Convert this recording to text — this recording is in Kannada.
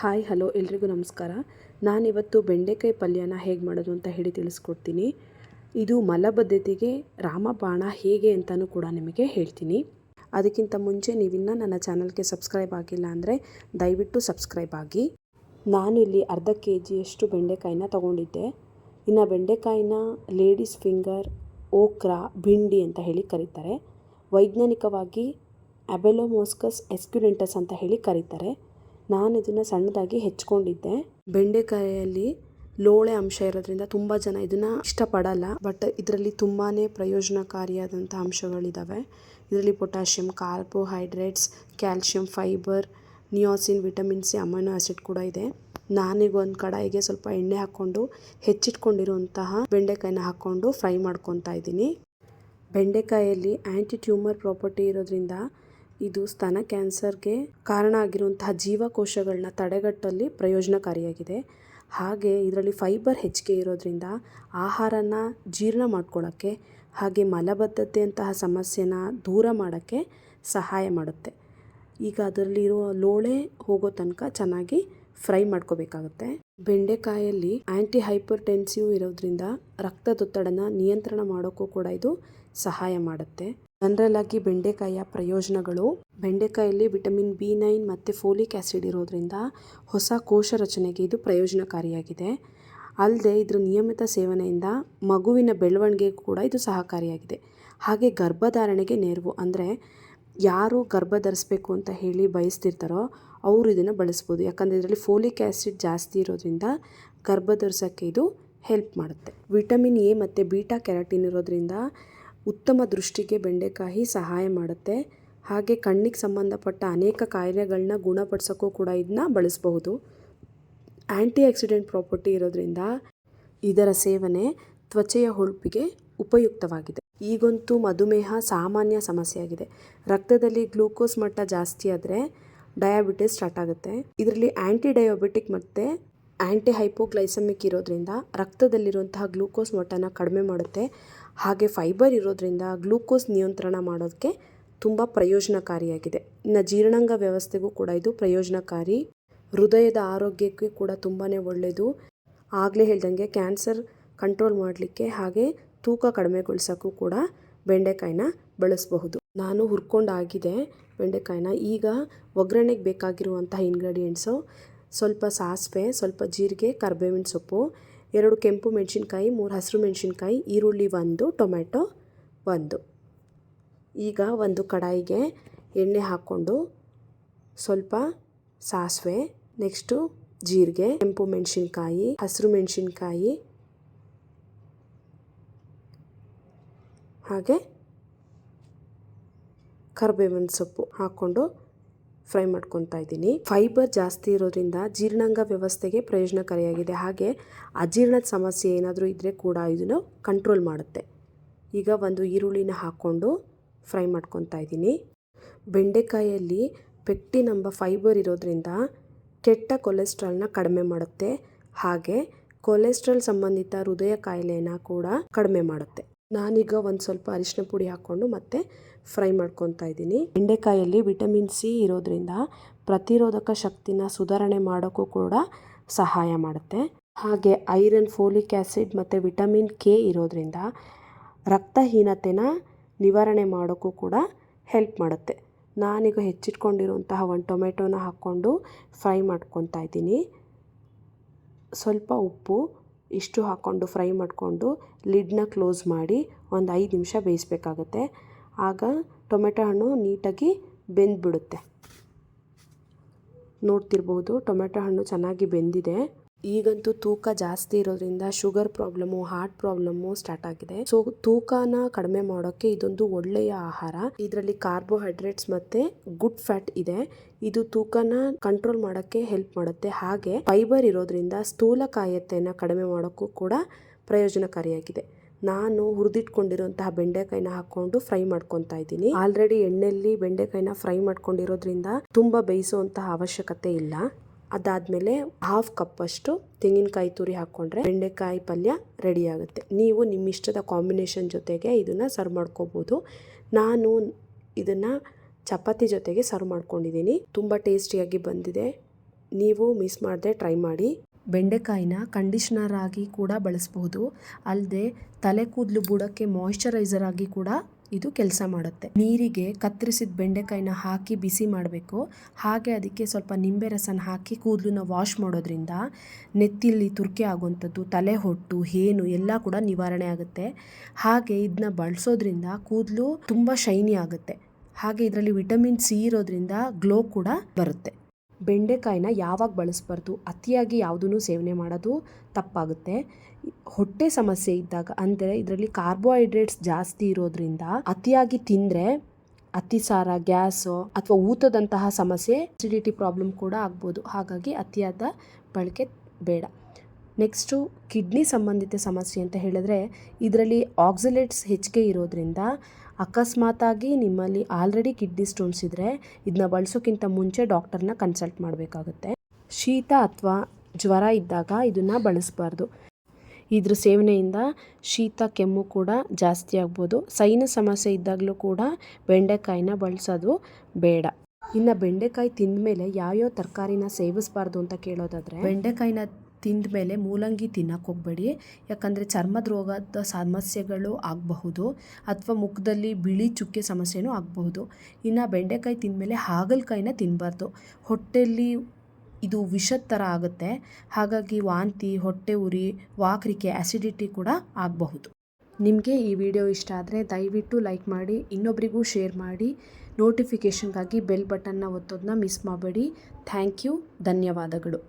ಹಾಯ್, ಹಲೋ, ಎಲ್ರಿಗೂ ನಮಸ್ಕಾರ. ನಾನಿವತ್ತು ಬೆಂಡೆಕಾಯಿ ಪಲ್ಯನ ಹೇಗೆ ಮಾಡೋದು ಅಂತ ಹೇಳಿ ತಿಳಿಸ್ಕೊಡ್ತೀನಿ. ಇದು ಮಲಬದ್ಧತೆಗೆ ರಾಮಬಾಣ ಹೇಗೆ ಅಂತಲೂ ಕೂಡ ನಿಮಗೆ ಹೇಳ್ತೀನಿ. ಅದಕ್ಕಿಂತ ಮುಂಚೆ ನೀವಿನ್ನ ನನ್ನ ಚಾನಲ್ಗೆ ಸಬ್ಸ್ಕ್ರೈಬ್ ಆಗಿಲ್ಲ ಅಂದರೆ ದಯವಿಟ್ಟು ಸಬ್ಸ್ಕ್ರೈಬ್ ಆಗಿ. ನಾನು ಇಲ್ಲಿ ಅರ್ಧ ಕೆ ಜಿಯಷ್ಟು ಬೆಂಡೆಕಾಯಿನ ತಗೊಂಡಿದ್ದೆ. ಇನ್ನು ಬೆಂಡೆಕಾಯಿನ ಲೇಡೀಸ್ ಫಿಂಗರ್, ಓಕ್ರಾ, ಭಿಂಡಿ ಅಂತ ಹೇಳಿ ಕರೀತಾರೆ. ವೈಜ್ಞಾನಿಕವಾಗಿ ಅಬೆಲೋಮೋಸ್ಕಸ್ ಎಸ್ಕ್ಯುಲೆಂಟಸ್ ಅಂತ ಹೇಳಿ ಕರೀತಾರೆ. ನಾನು ಇದನ್ನು ಸಣ್ಣದಾಗಿ ಹೆಚ್ಕೊಂಡಿದ್ದೆ. ಬೆಂಡೆಕಾಯಲ್ಲಿ ಲೋಳೆ ಅಂಶ ಇರೋದ್ರಿಂದ ತುಂಬ ಜನ ಇದನ್ನು ಇಷ್ಟಪಡಲ್ಲ, ಬಟ್ ಇದರಲ್ಲಿ ತುಂಬಾ ಪ್ರಯೋಜನಕಾರಿಯಾದಂಥ ಅಂಶಗಳಿದ್ದಾವೆ ಇದರಲ್ಲಿ potassium carbohydrates, calcium, fibre, niacin, vitamin C, amino acid ಕೂಡ ಇದೆ. ನಾನೀಗ ಒಂದು ಕಡಾಯಿಗೆ ಸ್ವಲ್ಪ ಎಣ್ಣೆ ಹಾಕ್ಕೊಂಡು ಹೆಚ್ಚಿಟ್ಕೊಂಡಿರುವಂತಹ ಬೆಂಡೆಕಾಯಿನ ಹಾಕ್ಕೊಂಡು ಫ್ರೈ ಮಾಡ್ಕೊತಾ ಇದ್ದೀನಿ. ಬೆಂಡೆಕಾಯಲ್ಲಿ ಆ್ಯಂಟಿ ಟ್ಯೂಮರ್ ಪ್ರಾಪರ್ಟಿ ಇರೋದ್ರಿಂದ ಇದು ಸ್ತನ ಕ್ಯಾನ್ಸರ್ಗೆ ಕಾರಣ ಆಗಿರುವಂತಹ ಜೀವಕೋಶಗಳನ್ನ ತಡೆಗಟ್ಟಲ್ಲಿ ಪ್ರಯೋಜನಕಾರಿಯಾಗಿದೆ. ಹಾಗೆ ಇದರಲ್ಲಿ ಫೈಬರ್ ಹೆಚ್ಚಿಗೆ ಇರೋದ್ರಿಂದ ಆಹಾರನ ಜೀರ್ಣ ಮಾಡ್ಕೊಳ್ಳೋಕ್ಕೆ ಹಾಗೆ ಮಲಬದ್ಧತೆಯಂತಹ ಸಮಸ್ಯೆನ ದೂರ ಮಾಡೋಕ್ಕೆ ಸಹಾಯ ಮಾಡುತ್ತೆ. ಈಗ ಅದರಲ್ಲಿರುವ ಲೋಳೆ ಹೋಗೋ ತನಕ ಚೆನ್ನಾಗಿ ಫ್ರೈ ಮಾಡ್ಕೋಬೇಕಾಗುತ್ತೆ. ಬೆಂಡೆಕಾಯಲ್ಲಿ ಆ್ಯಂಟಿ ಹೈಪರ್ ಟೆನ್ಸಿವ್ ಇರೋದ್ರಿಂದ ರಕ್ತದೊತ್ತಡನ ನಿಯಂತ್ರಣ ಮಾಡೋಕ್ಕೂ ಕೂಡ ಇದು ಸಹಾಯ ಮಾಡುತ್ತೆ. ಜನರಲ್ ಆಗಿ ಬೆಂಡೆಕಾಯಿಯ ಪ್ರಯೋಜನಗಳು. ಬೆಂಡೆಕಾಯಲ್ಲಿ ವಿಟಮಿನ್ ಬಿ ನೈನ್ ಮತ್ತು ಫೋಲಿಕ್ ಆ್ಯಸಿಡ್ ಇರೋದ್ರಿಂದ ಹೊಸ ಕೋಶ ರಚನೆಗೆ ಇದು ಪ್ರಯೋಜನಕಾರಿಯಾಗಿದೆ. ಅಲ್ಲದೆ ಇದರ ನಿಯಮಿತ ಸೇವನೆಯಿಂದ ಮಗುವಿನ ಬೆಳವಣಿಗೆ ಕೂಡ ಇದು ಸಹಕಾರಿಯಾಗಿದೆ. ಹಾಗೆ ಗರ್ಭಧಾರಣೆಗೆ ನೆರವು ಅಂದರೆ ಯಾರು ಗರ್ಭ ಧರಿಸ್ಬೇಕು ಅಂತ ಹೇಳಿ ಬಯಸ್ತಿರ್ತಾರೋ ಅವರು ಇದನ್ನು ಬಳಸ್ಬೋದು. ಯಾಕಂದರೆ ಇದರಲ್ಲಿ ಫೋಲಿಕ್ ಆ್ಯಸಿಡ್ ಜಾಸ್ತಿ ಇರೋದ್ರಿಂದ ಗರ್ಭ ಧರಿಸೋಕ್ಕೆ ಇದು ಹೆಲ್ಪ್ ಮಾಡುತ್ತೆ. ವಿಟಮಿನ್ ಎ ಮತ್ತು ಬೀಟಾ ಕ್ಯಾರಟಿನ್ ಇರೋದ್ರಿಂದ ಉತ್ತಮ ದೃಷ್ಟಿಗೆ ಬೆಂಡೆಕಾಯಿ ಸಹಾಯ ಮಾಡುತ್ತೆ. ಹಾಗೆ ಕಣ್ಣಿಗೆ ಸಂಬಂಧಪಟ್ಟ ಅನೇಕ ಕಾಯಿಲೆಗಳನ್ನ ಗುಣಪಡಿಸೋಕ್ಕೂ ಕೂಡ ಇದನ್ನ ಬಳಸಬಹುದು. ಆ್ಯಂಟಿ ಆಕ್ಸಿಡೆಂಟ್ ಪ್ರಾಪರ್ಟಿ ಇರೋದ್ರಿಂದ ಇದರ ಸೇವನೆ ತ್ವಚೆಯ ಹೊಳಪಿಗೆ ಉಪಯುಕ್ತವಾಗಿದೆ. ಈಗಂತೂ ಮಧುಮೇಹ ಸಾಮಾನ್ಯ ಸಮಸ್ಯೆಯಾಗಿದೆ. ರಕ್ತದಲ್ಲಿ ಗ್ಲೂಕೋಸ್ ಮಟ್ಟ ಜಾಸ್ತಿ ಆದರೆ ಡಯಾಬಿಟಿಸ್ ಸ್ಟಾರ್ಟ್ ಆಗುತ್ತೆ. ಇದರಲ್ಲಿ ಆ್ಯಂಟಿ ಡಯಾಬಿಟಿಕ್ ಮತ್ತು ಆ್ಯಂಟಿ ಹೈಪೋಗ್ಲೈಸಮಿಕ್ ಇರೋದ್ರಿಂದ ರಕ್ತದಲ್ಲಿರುವಂತಹ ಗ್ಲೂಕೋಸ್ ಮಟ್ಟನ ಕಡಿಮೆ ಮಾಡುತ್ತೆ. ಹಾಗೆ ಫೈಬರ್ ಇರೋದ್ರಿಂದ ಗ್ಲೂಕೋಸ್ ನಿಯಂತ್ರಣ ಮಾಡೋದಕ್ಕೆ ತುಂಬ ಪ್ರಯೋಜನಕಾರಿಯಾಗಿದೆ. ಇನ್ನು ಜೀರ್ಣಾಂಗ ವ್ಯವಸ್ಥೆಗೂ ಕೂಡ ಇದು ಪ್ರಯೋಜನಕಾರಿ. ಹೃದಯದ ಆರೋಗ್ಯಕ್ಕೆ ಕೂಡ ತುಂಬಾ ಒಳ್ಳೆಯದು ಆಗಲೇ ಹೇಳ್ದಂಗೆ ಕ್ಯಾನ್ಸರ್ ಕಂಟ್ರೋಲ್ ಮಾಡಲಿಕ್ಕೆ ಹಾಗೆ ತೂಕ ಕಡಿಮೆಗೊಳಿಸೋಕ್ಕೂ ಕೂಡ ಬೆಂಡೆಕಾಯಿನ ಬಳಸಬಹುದು. ನಾನು ಹುರ್ಕೊಂಡಾಗಿದೆ ಬೆಂಡೆಕಾಯಿನ. ಈಗ ಒಗ್ಗರಣೆಗೆ ಬೇಕಾಗಿರುವಂತಹ ಇಂಗ್ರೀಡಿಯೆಂಟ್ಸು ಸ್ವಲ್ಪ ಸಾಸಿವೆ, ಸ್ವಲ್ಪ ಜೀರಿಗೆ, ಕರ್ಬೇವಿನ ಸೊಪ್ಪು, ಎರಡು ಕೆಂಪು ಮೆಣಸಿನ್ಕಾಯಿ, ಮೂರು ಹಸಿರು ಮೆಣಸಿನ್ಕಾಯಿ, ಈರುಳ್ಳಿ ಒಂದು ಟೊಮೆಟೊ ಒಂದು. ಈಗ ಒಂದು ಕಡಾಯಿಗೆ ಎಣ್ಣೆ ಹಾಕ್ಕೊಂಡು ಸ್ವಲ್ಪ ಸಾಸಿವೆ, ನೆಕ್ಸ್ಟು ಜೀರಿಗೆ, ಕೆಂಪು ಮೆಣಸಿನ್ಕಾಯಿ, ಹಸಿರು ಮೆಣಸಿನ್ಕಾಯಿ, ಹಾಗೆ ಕರ್ಬೇವಿನ ಸೊಪ್ಪು ಹಾಕ್ಕೊಂಡು ಫ್ರೈ ಮಾಡ್ಕೊತಾ ಇದ್ದೀನಿ. ಫೈಬರ್ ಜಾಸ್ತಿ ಇರೋದ್ರಿಂದ ಜೀರ್ಣಾಂಗ ವ್ಯವಸ್ಥೆಗೆ ಪ್ರಯೋಜನಕಾರಿಯಾಗಿದೆ. ಹಾಗೆ ಅಜೀರ್ಣದ ಸಮಸ್ಯೆ ಏನಾದರೂ ಇದ್ದರೆ ಕೂಡ ಇದನ್ನು ಕಂಟ್ರೋಲ್ ಮಾಡುತ್ತೆ. ಈಗ ಒಂದು ಈರುಳ್ಳಿನ ಹಾಕ್ಕೊಂಡು ಫ್ರೈ ಮಾಡ್ಕೊತಾ ಇದ್ದೀನಿ. ಬೆಂಡೆಕಾಯಲ್ಲಿ ಪೆಕ್ಟಿನ್ ಎಂಬ ಫೈಬರ್ ಇರೋದ್ರಿಂದ ಕೆಟ್ಟ ಕೊಲೆಸ್ಟ್ರಾಲ್ನ ಕಡಿಮೆ ಮಾಡುತ್ತೆ. ಹಾಗೆ ಕೊಲೆಸ್ಟ್ರಾಲ್ ಸಂಬಂಧಿತ ಹೃದಯ ಕಾಯಿಲೆಯನ್ನು ಕೂಡ ಕಡಿಮೆ ಮಾಡುತ್ತೆ. ನಾನೀಗ ಒಂದು ಸ್ವಲ್ಪ ಅರಿಶಿನ ಪುಡಿ ಹಾಕ್ಕೊಂಡು ಮತ್ತೆ ಫ್ರೈ ಮಾಡ್ಕೊತಾ ಇದ್ದೀನಿ. ಬೆಂಡೆಕಾಯಲ್ಲಿ ವಿಟಮಿನ್ ಸಿ ಇರೋದ್ರಿಂದ ಪ್ರತಿರೋಧಕ ಶಕ್ತಿನ ಸುಧಾರಣೆ ಮಾಡೋಕ್ಕೂ ಕೂಡ ಸಹಾಯ ಮಾಡುತ್ತೆ. ಹಾಗೆ ಐರನ್, ಫೋಲಿಕ್ ಆ್ಯಸಿಡ್ ಮತ್ತು ವಿಟಮಿನ್ ಕೆ ಇರೋದ್ರಿಂದ ರಕ್ತಹೀನತೆನ ನಿವಾರಣೆ ಮಾಡೋಕ್ಕೂ ಕೂಡ ಹೆಲ್ಪ್ ಮಾಡುತ್ತೆ. ನಾನೀಗ ಹೆಚ್ಚಿಟ್ಕೊಂಡಿರುವಂತಹ ಒಂದು ಟೊಮೆಟೊನ ಹಾಕ್ಕೊಂಡು ಫ್ರೈ ಮಾಡ್ಕೊತಾ ಇದ್ದೀನಿ. ಸ್ವಲ್ಪ ಉಪ್ಪು ಇಷ್ಟು ಹಾಕ್ಕೊಂಡು ಫ್ರೈ ಮಾಡಿಕೊಂಡು ಲಿಡ್ನ ಕ್ಲೋಸ್ ಮಾಡಿ ಒಂದು ಐದು ನಿಮಿಷ ಬೇಯಿಸ್ಬೇಕಾಗುತ್ತೆ. ಆಗ ಟೊಮೆಟೊ ಹಣ್ಣು ನೀಟಾಗಿ ಬೆಂದ್ಬಿಡುತ್ತೆ. ನೋಡ್ತಿರ್ಬೋದು ಟೊಮೆಟೊ ಹಣ್ಣು ಚೆನ್ನಾಗಿ ಬೆಂದಿದೆ. ಈಗಂತೂ ತೂಕ ಜಾಸ್ತಿ ಇರೋದ್ರಿಂದ sugar problem heart problem start ಆಗಿದೆ. ಸೊ ತೂಕನ ಕಡಿಮೆ ಮಾಡೋಕ್ಕೆ ಇದೊಂದು ಒಳ್ಳೆಯ ಆಹಾರ. ಇದರಲ್ಲಿ ಕಾರ್ಬೋಹೈಡ್ರೇಟ್ಸ್ ಮತ್ತೆ ಗುಡ್ ಫ್ಯಾಟ್ ಇದೆ. ಇದು ತೂಕನ ಕಂಟ್ರೋಲ್ ಮಾಡೋಕ್ಕೆ ಹೆಲ್ಪ್ ಮಾಡುತ್ತೆ. ಹಾಗೆ ಫೈಬರ್ ಇರೋದ್ರಿಂದ ಸ್ಥೂಲಕಾಯತೆನ ಕಡಿಮೆ ಮಾಡೋಕ್ಕೂ ಕೂಡ ಪ್ರಯೋಜನಕಾರಿಯಾಗಿದೆ. ನಾನು ಹುರಿದಿಟ್ಕೊಂಡಿರುವಂತಹ ಬೆಂಡೆಕಾಯಿನ ಹಾಕೊಂಡು ಫ್ರೈ ಮಾಡ್ಕೊತಾ ಇದ್ದೀನಿ. ಆಲ್ರೆಡಿ ಎಣ್ಣೆಯಲ್ಲಿ ಬೆಂಡೆಕಾಯಿನ ಫ್ರೈ ಮಾಡ್ಕೊಂಡಿರೋದ್ರಿಂದ ತುಂಬಾ ಬೇಯಿಸುವಂತಹ ಅವಶ್ಯಕತೆ ಇಲ್ಲ. ಅದಾದಮೇಲೆ ಹಾಫ್ ಕಪ್ಪಷ್ಟು ತೆಂಗಿನಕಾಯಿ ತುರಿ ಹಾಕ್ಕೊಂಡ್ರೆ ಬೆಂಡೆಕಾಯಿ ಪಲ್ಯ ರೆಡಿ ಆಗುತ್ತೆ. ನೀವು ನಿಮ್ಮ ಇಷ್ಟದ ಕಾಂಬಿನೇಷನ್ ಜೊತೆಗೆ ಇದನ್ನು ಸರ್ವ್ ಮಾಡ್ಕೋಬೋದು. ನಾನು ಇದನ್ನು ಚಪಾತಿ ಜೊತೆಗೆ ಸರ್ವ್ ಮಾಡ್ಕೊಂಡಿದ್ದೀನಿ. ತುಂಬ ಟೇಸ್ಟಿಯಾಗಿ ಬಂದಿದೆ. ನೀವು ಮಿಸ್ ಮಾಡದೆ ಟ್ರೈ ಮಾಡಿ. ಬೆಂಡೆಕಾಯಿನ ಕಂಡೀಷ್ನರ್ ಆಗಿ ಕೂಡ ಬಳಸ್ಬೋದು. ಅಲ್ಲದೆ ತಲೆ ಕೂದಲು ಬುಡಕ್ಕೆ ಮಾಯಿಶ್ಚರೈಸರ್ ಆಗಿ ಕೂಡ ಇದು ಕೆಲಸ ಮಾಡುತ್ತೆ. ನೀರಿಗೆ ಕತ್ತರಿಸಿದ ಬೆಂಡೆಕಾಯಿನ ಹಾಕಿ ಬಿಸಿ ಮಾಡಬೇಕು. ಹಾಗೆ ಅದಕ್ಕೆ ಸ್ವಲ್ಪ ನಿಂಬೆ ರಸನ ಹಾಕಿ ಕೂದಲನ್ನ ವಾಶ್ ಮಾಡೋದ್ರಿಂದ ನೆತ್ತಿಲಿ ತುರ್ಕೆ ಆಗುವಂಥದ್ದು, ತಲೆ ಹೊಟ್ಟು, ಹೇನು ಎಲ್ಲ ಕೂಡ ನಿವಾರಣೆ ಆಗುತ್ತೆ. ಹಾಗೆ ಇದನ್ನ ಬಳಸೋದ್ರಿಂದ ಕೂದಲು ತುಂಬ ಶೈನಿ ಆಗುತ್ತೆ. ಹಾಗೆ ಇದರಲ್ಲಿ ವಿಟಮಿನ್ ಸಿ ಇರೋದ್ರಿಂದ ಗ್ಲೋ ಕೂಡ ಬರುತ್ತೆ. ಬೆಂಡೆಕಾಯಿನ ಯಾವಾಗ ಬಳಸಬಾರ್ದು, ಅತಿಯಾಗಿ ಯಾವುದೂ ಸೇವನೆ ಮಾಡೋದು ತಪ್ಪಾಗುತ್ತೆ. ಹೊಟ್ಟೆ ಸಮಸ್ಯೆ ಇದ್ದಾಗ, ಅಂದರೆ ಇದರಲ್ಲಿ ಕಾರ್ಬೋಹೈಡ್ರೇಟ್ಸ್ ಜಾಸ್ತಿ ಇರೋದ್ರಿಂದ ಅತಿಯಾಗಿ ತಿಂದರೆ ಅತಿಸಾರ ಗ್ಯಾಸು ಅಥವಾ ಊತದಂತಹ ಸಮಸ್ಯೆ ಅಸಿಡಿಟಿ ಪ್ರಾಬ್ಲಮ್ ಕೂಡ ಆಗ್ಬೋದು. ಹಾಗಾಗಿ ಅತಿಯಾದ ಬಳಕೆ ಬೇಡ. ನೆಕ್ಸ್ಟು ಕಿಡ್ನಿ ಸಂಬಂಧಿತ ಸಮಸ್ಯೆ ಅಂತ ಹೇಳಿದ್ರೆ, ಇದರಲ್ಲಿ ಆಕ್ಸಿಲೇಟ್ಸ್ ಹೆಚ್ಚಿಗೆ ಇರೋದ್ರಿಂದ ಅಕಸ್ಮಾತಾಗಿ ನಿಮ್ಮಲ್ಲಿ ಆಲ್ರೆಡಿ ಕಿಡ್ನಿ ಸ್ಟೋನ್ಸ್ ಇದ್ದರೆ ಇದನ್ನ ಬಳಸೋಕ್ಕಿಂತ ಮುಂಚೆ ಡಾಕ್ಟರ್ನ ಕನ್ಸಲ್ಟ್ ಮಾಡಬೇಕಾಗುತ್ತೆ. ಶೀತ ಅಥವಾ ಜ್ವರ ಇದ್ದಾಗ ಇದನ್ನು ಬಳಸಬಾರ್ದು. ಇದ್ರ ಸೇವನೆಯಿಂದ ಶೀತ, ಕೆಮ್ಮು ಕೂಡ ಜಾಸ್ತಿ ಆಗ್ಬೋದು. ಸೈನ ಸಮಸ್ಯೆ ಇದ್ದಾಗಲೂ ಕೂಡ ಬೆಂಡೆಕಾಯಿನ ಬಳಸೋದು ಬೇಡ. ಇನ್ನು ಬೆಂಡೆಕಾಯಿ ತಿಂದ ಮೇಲೆ ಯಾವ್ಯಾವ ತರಕಾರಿನ ಸೇವಿಸಬಾರ್ದು ಅಂತ ಕೇಳೋದಾದರೆ, ಬೆಂಡೆಕಾಯಿನ ತಿಂದ ಮೇಲೆ ಮೂಲಂಗಿ ತಿನ್ನಕ್ಕೆ ಹೋಗಬೇಡಿ. ಯಾಕಂದರೆ ಚರ್ಮದ ರೋಗದ ಸಮಸ್ಯೆಗಳು ಆಗಬಹುದು ಅಥವಾ ಮುಖದಲ್ಲಿ ಬಿಳಿ ಚುಕ್ಕೆ ಸಮಸ್ಯೆನೂ ಆಗಬಹುದು. ಇನ್ನು ಬೆಂಡೆಕಾಯಿ ತಿಂದಮೇಲೆ ಹಾಗಲಕಾಯಿನ ತಿನ್ನಬಾರ್ದು ಹೊಟ್ಟೆಯಲ್ಲಿ ಇದು ವಿಷದ ಥರ ಆಗುತ್ತೆ. ಹಾಗಾಗಿ ವಾಂತಿ, ಹೊಟ್ಟೆ ಉರಿ, ವಾಕರಿಕೆ ಆ್ಯಸಿಡಿಟಿ ಕೂಡ ಆಗಬಹುದು. ನಿಮಗೆ ಈ ವಿಡಿಯೋ ಇಷ್ಟ ಆದರೆ ದಯವಿಟ್ಟು ಲೈಕ್ ಮಾಡಿ ಇನ್ನೊಬ್ಬರಿಗೂ ಶೇರ್ ಮಾಡಿ. ನೋಟಿಫಿಕೇಷನ್ಗಾಗಿ ಬೆಲ್ ಬಟನ್ನ ಒತ್ತೋದನ್ನ ಮಿಸ್ ಮಾಡಬೇಡಿ. ಥ್ಯಾಂಕ್ ಯು, ಧನ್ಯವಾದಗಳು.